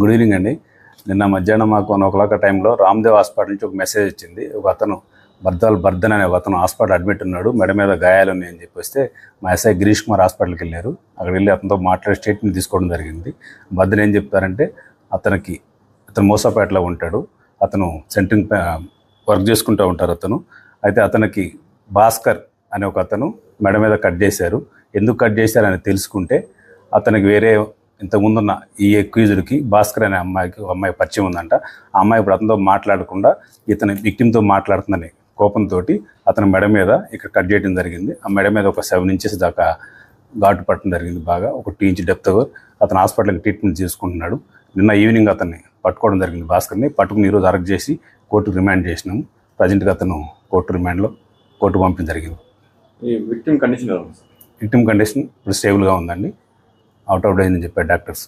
Good evening అండి. నిన్న మధ్యాహ్నం మాకు వన్ ఓ క్లాక్ టైంలో రామ్దేవ్ హాస్పిటల్ నుంచి ఒక మెసేజ్ వచ్చింది. ఒక అతను బర్దాల్ బర్దన్ అనే ఒక అతను హాస్పిటల్ అడ్మిట్ ఉన్నాడు. మెడ మీద గాయాలు ఉన్నాయని చెప్పేస్తే మా ఎస్ఐ గిరీష్ కుమార్ హాస్పిటల్కి వెళ్ళారు. అక్కడ వెళ్ళి అతనితో మాట్లాడి స్టేట్మెంట్ తీసుకోవడం జరిగింది. బర్దన్ ఏం చెప్తారంటే అతనికి అతను మోసాపేటలో ఉంటాడు. అతను సెంట్రింగ్ వర్క్ చేసుకుంటూ ఉంటారు అతను. అయితే అతనికి భాస్కర్ అనే ఒక అతను మెడ మీద కట్ చేశారు. ఎందుకు కట్ చేశారని తెలుసుకుంటే అతనికి వేరే ఇంతకుముందున్న ఈ ఎక్యూజుడికి భాస్కర్ అనే అమ్మాయికి అమ్మాయి పరిచయం ఉందంట. ఆ అమ్మాయి ఇప్పుడు అతనితో మాట్లాడకుండా ఇతని విక్టిమ్తో మాట్లాడుతుందని కోపంతో అతని మెడ మీద ఇక్కడ కట్ చేయడం జరిగింది. ఆ మెడ మీద ఒక సెవెన్ ఇంచెస్ దాకా ఘాటు పట్టడం జరిగింది బాగా. ఒక టూ ఇంచ్ డెప్త్ అతను హాస్పిటల్కి ట్రీట్మెంట్ చేసుకుంటున్నాడు. నిన్న ఈవినింగ్ అతన్ని పట్టుకోవడం జరిగింది భాస్కర్ని. పట్టుకుని ఈరోజు అరెస్ట్ చేసి కోర్టుకు రిమాండ్ చేసినాము. ప్రజెంట్గా అతను కోర్టు రిమాండ్లో కోర్టు పంపించడం జరిగింది. ఈ విక్టిమ్ కండిషన్? విక్టిమ్ కండిషన్ ఇప్పుడు స్టేబుల్గా ఉందండి. అవుట్ ఆఫ్ డేంజ్ అని చెప్పారు డాక్టర్స్.